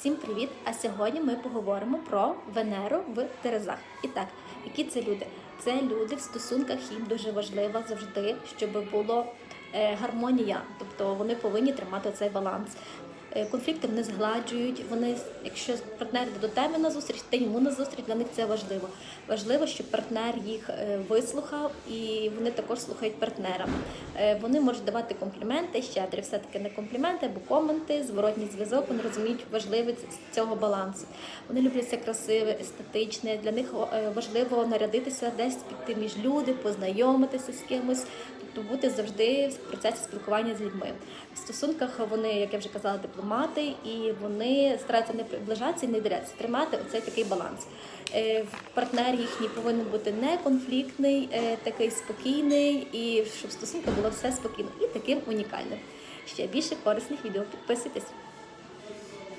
Всім привіт! А сьогодні ми поговоримо про Венеру в Терезах. І так, які це люди? Це люди в стосунках їм дуже важливо завжди, щоб було е, гармонія, тобто вони повинні тримати цей баланс. Е, Конфлікти вони згладжують. Вони, якщо партнер йде до тебе на зустріч, ти йому на зустріч, для них це важливо. Важливо, щоб партнер їх е, вислухав, і вони також слухають партнера. Е, Вони можуть давати компліменти, щедрі, все таки не компліменти або коменти, зворотній зв'язок. Вони розуміють важливість цього балансу. Вони люблять красиве, естетичне. Для них важливо нарядитися десь піти між люди, познайомитися з кимось. Тобто бути завжди в процесі спілкування з людьми. В стосунках вони, як я вже казала, дипломати, і вони стараються не приближатися і не дирятися, тримати оцей такий баланс. Е, Партнер їхній повинен бути не конфліктний, е, такий спокійний, і щоб стосунка було все спокійно і таким унікальним. Ще більше корисних відео підписуйтесь.